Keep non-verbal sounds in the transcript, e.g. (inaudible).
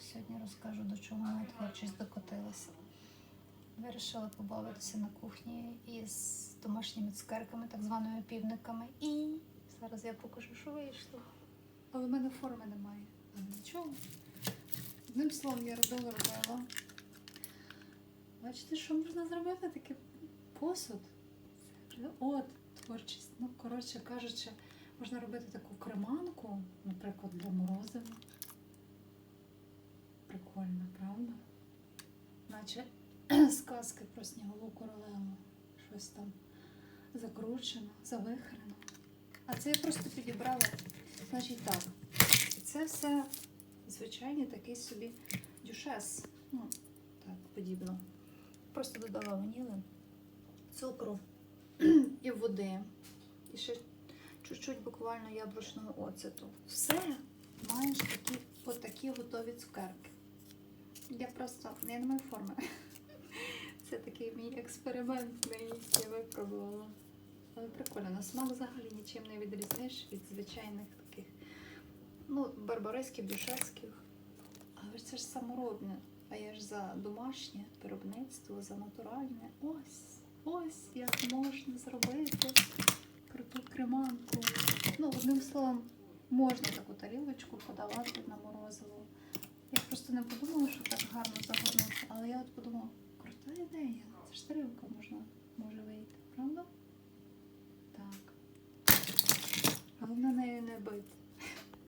Сьогодні розкажу, до чого моя творчість докотилася. Вирішила побавитися на кухні із домашніми цукерками, так званими півниками. І зараз я покажу, що вийшло. Але в мене форми немає. Нічого. Одним словом, я робила, робила. Бачите, що можна зробити? Такий посуд. От, творчість. Ну, коротше кажучи, можна робити таку креманку, наприклад, для морозива. Прикольно, правда? Наче (clears throat) сказки про снігову королеву. Щось там закручено, завихрено. А це я просто підібрала. Значить так. Це все звичайний такий собі дюшес. Ну, так, подібно. Просто додала ваніли, цукру (clears throat) і води. І ще чуть-чуть буквально яблучного оцету. Все маєш такі, отакі готові цукерки. Я просто я не маю форми. (laughs) Це такий мій експеримент, я випробувала. Але прикольно, на смак взагалі нічим не відрізниш від звичайних таких, ну, барбариських, дюшецьких. Але це ж саморобне. А я ж за домашнє виробництво, за натуральне. Ось, ось як можна зробити круту креманку. Ну, одним словом, можна таку тарілочку подавати на морозиво. Я просто не подумала, що гарно загорнути, але я от подумала, крута ідея. Це ж тарілка можна може вийти, правда? Так. Головне нею не бити.